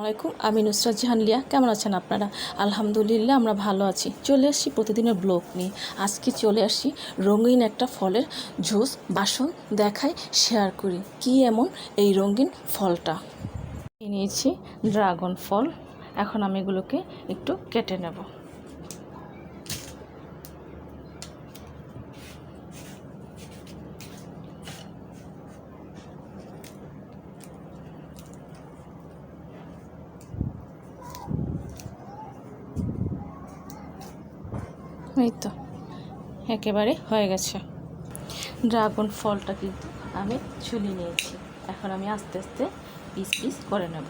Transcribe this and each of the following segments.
আলাইকুম, আমি নুসরাত জাহানলিয়া। কেমন আছেন আপনারা? আলহামদুলিল্লাহ, আমরা ভালো আছি। চলে আসছি প্রতিদিনের ব্লগ নিয়ে। আজকে চলে আসি রঙিন একটা ফলের জুস, বাসন দেখাই শেয়ার করি। কি এমন এই রঙিন ফলটা? নিয়ে নিয়েছি ড্রাগন ফল। এখন আমি এগুলোকে একটু কেটে নেব। এই তো, একেবারে হয়ে গেছে। ড্রাগন ফলটা কিন্তু আমি ছুলি নিয়েছি। এখন আমি আস্তে আস্তে পিস পিস করে নেব।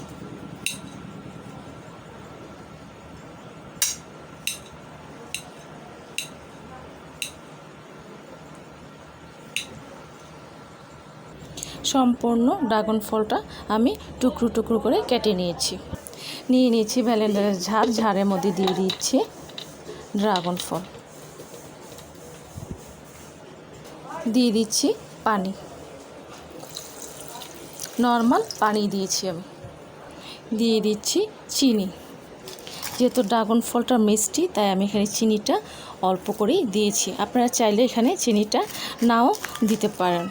সম্পূর্ণ ড্রাগন ফলটা আমি টুকরো টুকরো করে কেটে নিয়েছি। নিয়ে নিয়েছি ব্যালেন্ডারের ঝাড় ঝাড়ের মধ্যে দিয়ে দিচ্ছি। ড্রাগন ফল। দিয়ে দিচ্ছি পানি। নর্মাল পানি দিয়েছি আমি। দিয়ে দিচ্ছি চিনি। যেহেতু ড্রাগন ফলটা মিষ্টি, তাই আমি এখানে চিনিটা অল্প করেই দিয়েছি। আপনারা চাইলে এখানে চিনিটা নাও দিতে পারেন।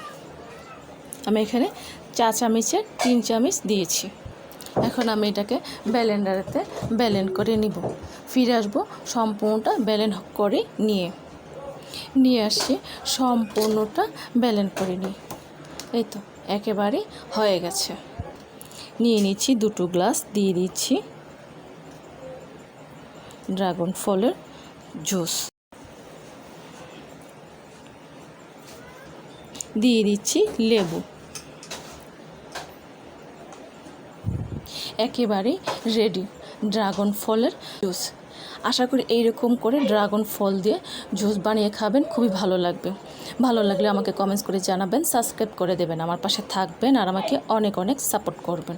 আমি এখানে চা চামচের তিন চামচ দিয়েছি। এখন আমি এটাকে ব্যালেন্ডারেতে ব্যালেন্ড করে নিব। ফিরে আসব সম্পূর্ণটা ব্যালেন্ড করে নিয়ে। নিয়ে আসছি সম্পূর্ণটা ব্যালেন্ড করে নিই এই তো একেবারে হয়ে গেছে। নিয়ে নিচ্ছি দুটো গ্লাস, দিয়ে দিচ্ছি ড্রাগন ফলের জুস। দিয়ে দিচ্ছি লেবু। একেবারে রেডি ড্রাগন ফলের জুস আশা করি এইরকম করে ড্রাগন ফল দিয়ে জুস বানিয়ে খাবেন, খুবই ভালো লাগবে। ভালো লাগলে আমাকে কমেন্টস করে জানাবেন সাবস্ক্রাইব করে দেবেন, আমার পাশে থাকবেন আর আমাকে অনেক অনেক সাপোর্ট করবেন।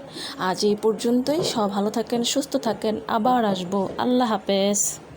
আজ এই পর্যন্তই সব ভালো থাকেন, সুস্থ থাকেন, আবার আসব। আল্লাহ হাফেজ।